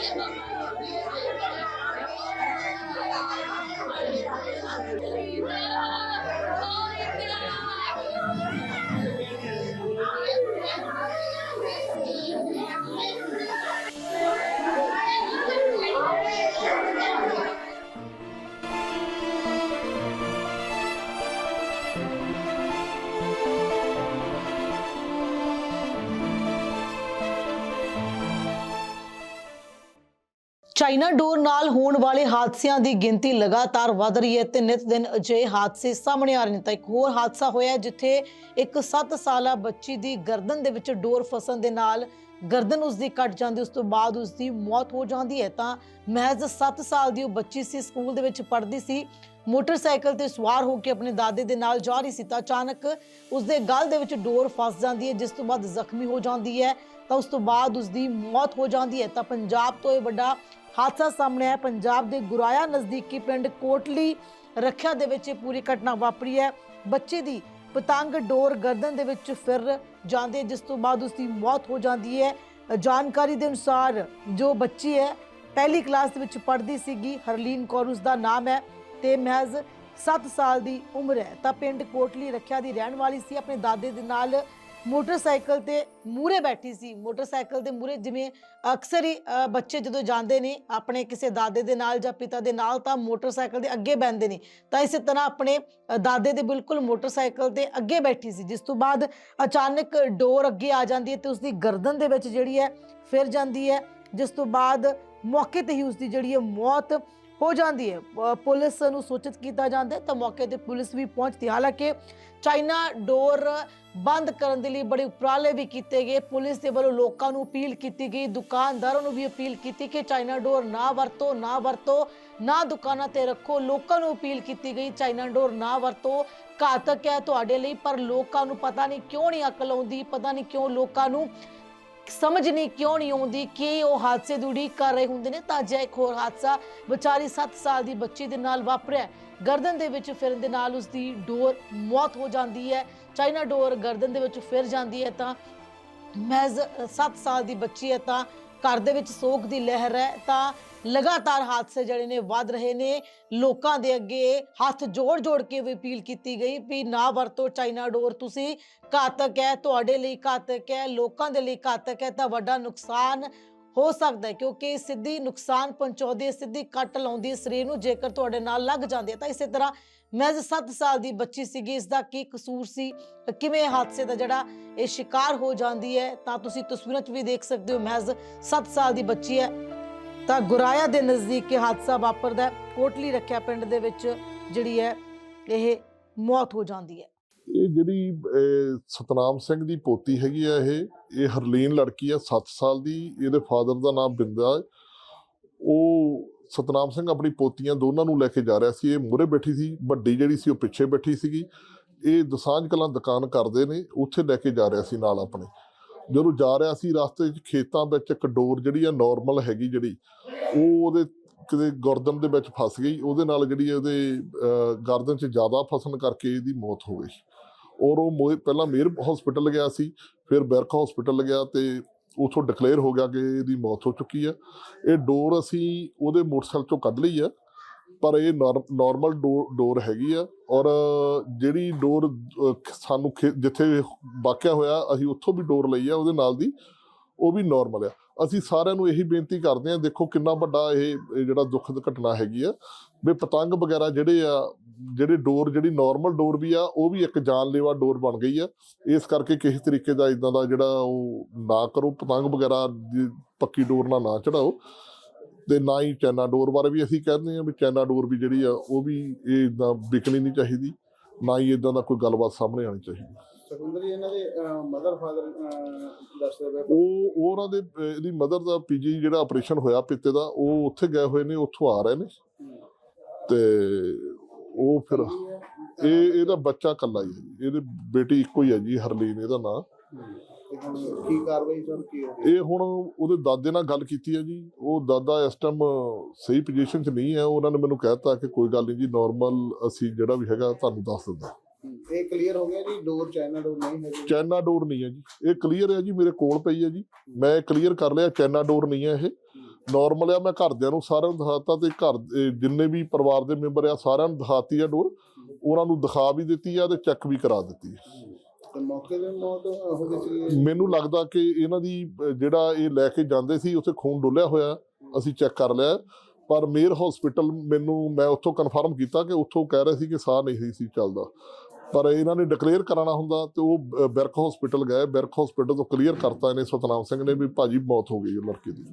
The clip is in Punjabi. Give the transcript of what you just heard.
Thank you. ਚਾਈਨਾ ਡੋਰ ਨਾਲ ਹੋਣ ਵਾਲੇ ਹਾਦਸਿਆਂ ਦੀ ਗਿਣਤੀ ਲਗਾਤਾਰ ਵਧ ਰਹੀ ਹੈ ਤੇ ਨਿਤ ਦਿਨ ਅਜਿਹੇ ਹਾਦਸੇ ਸਾਹਮਣੇ ਆ ਰਹੇ ਨੇ। ਤਾਂ ਇੱਕ ਹੋਰ ਹਾਦਸਾ ਹੋਇਆ ਜਿੱਥੇ ਇੱਕ 7 ਸਾਲਾ ਬੱਚੀ ਦੀ ਗਰਦਨ ਦੇ ਵਿੱਚ ਡੋਰ ਫਸਣ ਦੇ ਨਾਲ ਗਰਦਨ ਉਸ ਦੀ ਕੱਟ ਜਾਂਦੀ, ਉਸ ਤੋਂ ਬਾਅਦ ਉਸ ਦੀ ਮੌਤ ਹੋ ਜਾਂਦੀ ਹੈ। ਤਾਂ ਮਹਿਜ਼ 7 ਸਾਲ ਦੀ ਉਹ ਬੱਚੀ ਸੀ, ਸਕੂਲ ਦੇ ਵਿੱਚ ਪੜ੍ਹਦੀ ਸੀ, ਮੋਟਰਸਾਈਕਲ ਤੇ ਸਵਾਰ ਹੋ ਕੇ ਆਪਣੇ ਦਾਦੇ ਦੇ ਨਾਲ ਜਾ ਰਹੀ ਸੀ। ਤਾਂ ਅਚਾਨਕ ਉਸ ਦੇ ਗਲ ਦੇ ਵਿੱਚ ਡੋਰ ਫਸ ਜਾਂਦੀ ਹੈ, ਜਿਸ ਤੋਂ ਬਾਅਦ ਜ਼ਖਮੀ ਹੋ ਜਾਂਦੀ ਹੈ। ਤਾਂ ਉਸ ਤੋਂ ਬਾਅਦ ਉਸ ਦੀ ਮੌਤ ਹੋ ਜਾਂਦੀ ਹੈ। ਤਾਂ ਪੰਜਾਬ ਤੋਂ ਇਹ ਵੱਡਾ ਹਾਦਸਾ ਸਾਹਮਣੇ ਆਇਆ। ਪੰਜਾਬ ਦੇ ਗੁਰਾਇਆ ਨਜ਼ਦੀਕੀ ਪਿੰਡ ਕੋਟਲੀ ਰੱਖਿਆ ਦੇ ਵਿੱਚ ਇਹ ਪੂਰੀ ਘਟਨਾ ਵਾਪਰੀ ਹੈ। ਬੱਚੇ ਦੀ ਪਤੰਗ ਡੋਰ ਗਰਦਨ ਦੇ ਵਿੱਚ ਫਿਰ ਜਾਂਦੇ ਜਿਸ ਤੋਂ ਬਾਅਦ ਉਸ ਦੀ ਮੌਤ ਹੋ ਜਾਂਦੀ ਹੈ। ਜਾਣਕਾਰੀ ਦੇ ਅਨੁਸਾਰ ਜੋ ਬੱਚੀ ਹੈ, ਪਹਿਲੀ ਕਲਾਸ ਦੇ ਵਿੱਚ ਪੜ੍ਹਦੀ ਸੀਗੀ, ਹਰਲੀਨ ਕੌਰ ਉਸ ਦਾ ਨਾਮ ਹੈ ਤੇ ਮਹਿਜ਼ 7 ਸਾਲ ਦੀ ਉਮਰ ਹੈ। ਤਾਂ ਪਿੰਡ ਕੋਟਲੀ ਰੱਖਿਆ ਦੀ ਰਹਿਣ ਵਾਲੀ ਸੀ, ਆਪਣੇ ਦਾਦੇ ਦੇ ਨਾਲ ਮੋਟਰਸਾਈਕਲ ਤੇ ਮੂਰੇ ਬੈਠੀ ਸੀ। ਮੋਟਰਸਾਈਕਲ ਦੇ ਮੂਰੇ ਜਿਵੇਂ ਅਕਸਰ ਹੀ ਅ, ਬੱਚੇ ਜਦੋਂ ਜਾਂਦੇ ਨੇ ਆਪਣੇ ਕਿਸੇ ਦਾਦੇ ਦੇ ਨਾਲ ਜਾਂ ਪਿਤਾ ਦੇ ਨਾਲ ਤਾਂ ਮੋਟਰਸਾਈਕਲ ਦੇ ਅੱਗੇ ਬੈੰਦੇ ਨੇ। ਤਾਂ ਇਸੇ ਤਰ੍ਹਾਂ ਆਪਣੇ ਅ, ਦਾਦੇ ਦੇ ਬਿਲਕੁਲ ਮੋਟਰਸਾਈਕਲ ਤੇ ਅੱਗੇ ਬੈਠੀ ਸੀ। ਜਿਸ ਤੋਂ ਬਾਅਦ ਅਚਾਨਕ ਡੋਰ ਅੱਗੇ ਆ ਜਾਂਦੀ ਹੈ ਤੇ ਉਸ ਦੀ ਗਰਦਨ ਦੇ ਵਿੱਚ ਜਿਹੜੀ ਹੈ ਫਿਰ ਜਾਂਦੀ ਹੈ। ਜਿਸ ਤੋਂ ਬਾਅਦ ਮੌਕੇ ਤੇ ਹੀ ਉਸ ਦੀ ਜਿਹੜੀ ਹੈ ਮੌਤ ਹੋ ਜਾਂਦੀ ਹੈ। ਪੁਲਿਸ ਨੂੰ ਸੂਚਿਤ ਕੀਤਾ ਜਾਂਦਾ ਤਾਂ ਮੌਕੇ ਤੇ ਪੁਲਿਸ ਵੀ ਪਹੁੰਚਦੀ ਹਾਲਾਂਕਿ ਚਾਈਨਾ ਡੋਰ ਬੰਦ ਕਰਨ ਦੇ ਲਈ ਬੜੇ ਉਪਰਾਲੇ ਵੀ ਕੀਤੇ ਗਏ। ਪੁਲਿਸ ਦੇ ਵੱਲੋਂ ਲੋਕਾਂ ਨੂੰ ਅਪੀਲ ਕੀਤੀ ਗਈ। ਦੁਕਾਨਦਾਰਾਂ ਨੂੰ ਵੀ ਅਪੀਲ ਕੀਤੀ ਕਿ ਚਾਈਨਾ ਡੋਰ ਨਾ ਵਰਤੋ ਨਾ ਵਰਤੋ, ਨਾ ਦੁਕਾਨਾਂ ਤੇ ਰੱਖੋ। ਲੋਕਾਂ ਨੂੰ ਅਪੀਲ ਕੀਤੀ ਗਈ, ਚਾਈਨਾ ਡੋਰ ਨਾ ਵਰਤੋ। ਘਾਤਕ ਹੈ ਤੁਹਾਡੇ ਲਈ, ਪਰ ਲੋਕਾਂ ਨੂੰ ਪਤਾ ਨਹੀਂ ਕਿਉਂ ਨਹੀਂ ਅਕਲ ਆਉਂਦੀ, ਪਤਾ ਨਹੀਂ ਕਿਉਂ ਲੋਕਾਂ ਨੂੰ ਸਮਝ ਨਹੀਂ ਕਿਉਂ ਨਹੀਂ ਆਉਂਦੀ ਕਿ ਉਹ ਹਾਦਸੇ ਦੀ ਉਡੀਕ ਕਰ ਰਹੇ ਹੁੰਦੇ ਨੇ। ਤਾਂ ਅਜਿਹਾ ਇੱਕ ਹੋਰ ਹਾਦਸਾ ਵਿਚਾਰੀ 7 ਸਾਲ ਦੀ ਬੱਚੀ ਦੇ ਨਾਲ ਵਾਪਰਿਆ ਗਰਦਨ ਦੇ ਵਿੱਚ ਫਿਰਨ ਦੇ ਨਾਲ ਉਸ ਦੀ ਡੋਰ ਮੌਤ ਹੋ ਜਾਂਦੀ ਹੈ। ਚਾਈਨਾ ਡੋਰ ਗਰਦਨ ਦੇ ਵਿੱਚ ਫਿਰ ਜਾਂਦੀ ਹੈ ਤਾਂ ਮਹਿਜ਼ 7 ਸਾਲ ਦੀ ਬੱਚੀ ਹੈ ਤਾਂ ਘਰ ਦੇ ਵਿੱਚ ਸੋਗ ਦੀ ਲਹਿਰ ਹੈ। ਤਾਂ ਲਗਾਤਾਰ ਹਾਦਸੇ ਜਿਹੜੇ ਨੇ ਵੱਧ ਰਹੇ ਨੇ। ਲੋਕਾਂ ਦੇ ਅੱਗੇ ਹੱਥ ਜੋੜ-ਜੋੜ ਕੇ ਵੀ ਅਪੀਲ ਕੀਤੀ ਗਈ ਵੀ ਨਾ ਵਰਤੋ ਚਾਈਨਾ ਡੋਰ। ਤੁਸੀਂ ਘਾਤਕ ਹੈ, ਤੁਹਾਡੇ ਲਈ ਘਾਤਕ ਹੈ, ਲੋਕਾਂ ਦੇ ਲਈ ਘਾਤਕ ਹੈ ਤਾਂ ਵੱਡਾ ਨੁਕਸਾਨ ਹੋ ਸਕਦਾ ਕਿਉਂਕਿ ਸਿੱਧੀ ਨੁਕਸਾਨ ਪਹੁੰਚਾਉਂਦੀ ਹੈ, ਸਿੱਧੀ ਕੱਟ ਲਾਉਂਦੀ ਹੈ, ਸਰੀਰ ਨੂੰ ਜੇਕਰ ਤੁਹਾਡੇ ਨਾਲ ਲੱਗ ਜਾਂਦੀ ਹੈ ਤਾਂ ਇਸੇ ਤਰ੍ਹਾਂ ਮਹਿਜ਼ 7 ਸਾਲ ਦੀ ਬੱਚੀ ਸੀਗੀ, ਇਸ ਦਾ ਕੀ ਕਸੂਰ ਸੀ, ਕਿਵੇਂ ਹਾਦਸੇ ਦਾ ਜਿਹੜਾ ਇਹ ਸ਼ਿਕਾਰ ਹੋ ਜਾਂਦੀ ਹੈ ਤਾਂ ਤੁਸੀਂ ਤਸਵੀਰਾਂ 'ਚ ਵੀ ਦੇਖ ਸਕਦੇ ਹੋ ਮਹਿਜ਼ 7 ਸਾਲ ਦੀ ਬੱਚੀ ਹੈ। ਤਾਂ ਗੁਰਾਇਆ ਦੇ ਨਜ਼ਦੀਕ ਇਹ ਹਾਦਸਾ ਵਾਪਰਦਾ ਹੈ। ਕੋਟਲੀ ਰੱਖਿਆ ਪਿੰਡ ਦੇ ਵਿੱਚ ਜਿਹੜੀ ਹੈ, ਇਹ ਮੌਤ ਹੋ ਜਾਂਦੀ ਹੈ। ਇਹ ਜਿਹੜੀ ਸਤਨਾਮ ਸਿੰਘ ਦੀ ਪੋਤੀ ਹੈਗੀ ਆ ਇਹ ਇਹ ਹਰਲੀਨ ਲੜਕੀ ਆ 7 ਸਾਲ ਦੀ, ਇਹਦੇ ਫਾਦਰ ਦਾ ਨਾਮ ਬਿੰਦਾ ਹੈ। ਉਹ ਸਤਨਾਮ ਸਿੰਘ ਆਪਣੀ ਪੋਤੀਆਂ ਦੋਨਾਂ ਨੂੰ ਲੈ ਕੇ ਜਾ ਰਿਹਾ ਸੀ, ਇਹ ਮੂਹਰੇ ਬੈਠੀ ਸੀ, ਵੱਡੀ ਜਿਹੜੀ ਸੀ ਉਹ ਪਿੱਛੇ ਬੈਠੀ ਸੀਗੀ। ਇਹ ਦਸਾਂਝ ਕਲਾਂ ਦੁਕਾਨ ਕਰਦੇ ਨੇ, ਉੱਥੇ ਲੈ ਕੇ ਜਾ ਰਿਹਾ ਸੀ ਨਾਲ ਆਪਣੇ। ਜਦੋਂ ਜਾ ਰਿਹਾ ਸੀ, ਰਸਤੇ 'ਚ ਖੇਤਾਂ ਵਿੱਚ ਇੱਕ ਡੋਰ ਜਿਹੜੀ ਆ ਨਾਰਮਲ ਹੈਗੀ ਜਿਹੜੀ ਉਹ ਉਹਦੇ ਕਿਤੇ ਗਰਦਨ ਦੇ ਵਿੱਚ ਫਸ ਗਈ, ਉਹਦੇ ਨਾਲ ਜਿਹੜੀ ਉਹਦੇ ਗਰਦਨ 'ਚ ਜ਼ਿਆਦਾ ਫਸਣ ਕਰਕੇ ਇਹਦੀ ਮੌਤ ਹੋ ਗਈ। ਔਰ ਉਹ ਮੋਏ- ਪਹਿਲਾਂ ਮੇਰ ਹਸਪੀਟਲ ਗਿਆ ਸੀ, ਫਿਰ ਬਰਕ ਹਸਪੀਟਲ ਗਿਆ ਤੇ ਉਥੋਂ ਡਿਕਲੇਅਰ ਹੋ ਗਿਆ ਕਿ ਇਹਦੀ ਮੌਤ ਹੋ ਚੁੱਕੀ ਆ। ਇਹ ਡੋਰ ਅਸੀਂ ਉਹਦੇ ਮੋਟਰਸਾਈਕਲ ਚੋਂ ਕੱਢ ਲਈ ਆ, ਪਰ ਇਹ ਨਾਰਮਲ ਡੋਰ ਹੈਗੀ ਆ। ਔਰ ਜਿਹੜੀ ਡੋਰ ਸਾਨੂੰ ਖੇ- ਜਿੱਥੇ ਵਾਕਿਆ ਹੋਇਆ, ਅਸੀਂ ਉੱਥੋਂ ਵੀ ਡੋਰ ਲਈ ਆ, ਉਹਦੇ ਨਾਲ ਦੀ ਉਹ ਵੀ ਨਾਰਮਲ ਆ। ਅਸੀਂ ਸਾਰਿਆਂ ਨੂੰ ਇਹੀ ਬੇਨਤੀ ਕਰਦੇ ਹਾਂ, ਦੇਖੋ ਕਿੰਨਾ ਵੱਡਾ ਇਹ ਇਹ ਜਿਹੜਾ ਦੁੱਖਦ ਘਟਨਾ ਹੈਗੀ ਆ। ਵੀ ਪਤੰਗ ਵਗੈਰਾ ਜਿਹੜੇ ਆ, ਜਿਹੜੇ ਡੋਰ, ਜਿਹੜੀ ਨਾਰਮਲ ਡੋਰ ਵੀ ਆ, ਉਹ ਵੀ ਇੱਕ ਜਾਨਲੇਵਾ ਡੋਰ ਬਣ ਗਈ ਆ। ਇਸ ਕਰਕੇ ਕਿਸੇ ਤਰੀਕੇ ਦਾ ਇਦਾਂ ਦਾ ਜਿਹੜਾ ਉਹ ਨਾ ਕਰੋ, ਪਤੰਗ ਵਗੈਰਾ ਦੀ ਪੱਕੀ ਡੋਰ ਨਾਲ ਨਾ ਚੜਾਓ। ਤੇ ਨਾ ਹੀ ਚੈਨਾ ਡੋਰ ਬਾਰੇ ਵੀ ਅਸੀਂ ਕਹਿੰਦੇ ਆ ਵੀ ਚੈਨਾ ਡੋਰ ਵੀ ਜਿਹੜੀ ਆ, ਉਹ ਵੀ ਇਹ ਇਦਾਂ ਵਿਕਣੀ ਨਹੀਂ ਚਾਹੀਦੀ। ਨਾ ਹੀ ਇਦਾਂ ਦਾ ਕੋਈ ਗੱਲਬਾਤ ਸਾਹਮਣੇ ਆਣੀ ਚਾਹੀਦੀ। ਸੁਖਿੰਦਰ ਜੀ ਇਹਨਾਂ ਦੇ ਮਦਰ ਫਾਦਰ ਦੱਸਦੇ ਪਏ ਉਹ ਉਹ ਉਹਨਾਂ ਦੇ ਅਹ, ਇਹਦੀ ਮਦਰ ਦਾ ਪੀਜੀ ਜਿਹੜਾ ਆਪਰੇਸ਼ਨ ਹੋਇਆ ਪਿੱਤੇ ਦਾ ਉਹ ਉੱਥੇ ਗਏ ਹੋਏ ਨੇ ਉੱਥੋਂ ਆ ਰਹੇ ਨੇ। ਤੇ ਉਹ ਫਿਰ ਇਹ ਇਹਦਾ ਬੱਚਾ ਕੱਲਾ ਹੀ ਹੈ ਜੀ। ਇਹਦੀ ਬੇਟੀ ਇੱਕੋ ਹੀ ਹੈ ਜੀ ਹਰਲੀਨ ਇਹਦਾ ਨਾਂ। ਤੇ ਹੁਣ ਕੀ ਕਾਰਵਾਈ ਸਰ ਕੀ ਹੋ ਗਈ ਇਹ ਹੁਣ ਉਹਦੇ ਦਾਦੇ ਨਾਲ ਗੱਲ ਕੀਤੀ ਹੈ ਜੀ। ਉਹ ਦਾਦਾ ਇਸ ਟਾਈਮ ਸਹੀ ਪੋਜੀਸ਼ਨ 'ਚ ਨਹੀਂ ਹੈ। ਉਹਨਾਂ ਨੇ ਮੈਨੂੰ ਕਹਿਤਾ ਕਿ ਕੋਈ ਗੱਲ ਨਹੀਂ ਜੀ ਨਾਰਮਲ ਅਸੀਂ ਜਿਹੜਾ ਵੀ ਹੈਗਾ ਤੁਹਾਨੂੰ ਦੱਸ ਦਿੰਦਾ ਇਹ ਕਲੀਅਰ ਹੋ ਗਿਆ ਜੀ ਡੋਰ ਚਾਈਨਾ ਡੋਰ ਨਹੀਂ ਹੈ ਜੀ ਚੈਨਾ ਡੋਰ ਨਹੀਂ ਹੈ ਜੀ। ਇਹ ਕਲੀਅਰ ਹੈ ਜੀ ਮੇਰੇ ਕੋਲ ਪਈ ਹੈ ਜੀ। ਮੈਂ ਕਲੀਅਰ ਕਰ ਲਿਆ ਚੈਨਾ ਡੋਰ ਨਹੀਂ ਹੈ ਇਹ। ਨਾਰਮਲ ਆ ਮੈਂ ਘਰਦਿਆਂ ਨੂੰ ਸਾਰਿਆਂ ਨੂੰ ਦਿਖਾਤਾ ਤੇ ਘਰ ਜਿੰਨੇ ਵੀ ਪਰਿਵਾਰ ਦੇ ਮੈਂਬਰ ਆ ਸਾਰਿਆਂ ਨੂੰ ਦਿਖਾਤੀ ਆ ਡੋਰ ਉਹਨਾਂ ਨੂੰ ਦਿਖਾ ਵੀ ਦਿੱਤੀ ਆ ਤੇ ਚੈੱਕ ਵੀ ਕਰਾ ਦਿੱਤੀ। ਤੇ ਮੌਕੇ ਦੇ ਮੌਤ ਹੋ ਗਈ ਸੀ। ਮੈਨੂੰ ਲੱਗਦਾ ਕਿ ਇਹਨਾਂ ਦੀ ਜਿਹੜਾ ਇਹ ਲੈ ਕੇ ਜਾਂਦੇ ਸੀ ਉੱਥੇ ਖੂਨ ਡੁੱਲਿਆ ਹੋਇਆ। ਅਸੀਂ ਚੈੱਕ ਕਰ ਲਿਆ। ਪਰ ਮੇਰ ਹਸਪੀਟਲ ਮੈਨੂੰ ਮੈਂ ਉੱਥੋਂ ਕਨਫਰਮ ਕੀਤਾ ਕਿ ਉੱਥੋਂ ਕਹਿ ਰਹੇ ਸੀ ਕਿ ਸਾਹ ਨਹੀਂ ਸੀ ਚੱਲਦਾ। ਪਰ ਇਹਨਾਂ ਨੇ ਡਿਕਲੇਅਰ ਕਰਾਉਣਾ ਹੁੰਦਾ ਤੇ ਉਹ ਅਹ, ਬਿਰਕ ਹਸਪੀਟਲ ਗਏ। ਬਿਰਕ ਹਸਪੀਟਲ ਤੋਂ ਕਲੀਅਰ ਕਰਤਾ ਇਹਨੇ। ਸਤਨਾਮ ਸਿੰਘ ਨੇ ਵੀ ਭਾਜੀ ਮੌਤ ਹੋ ਗਈ ਹੈ ਲੜਕੇ ਦੀ।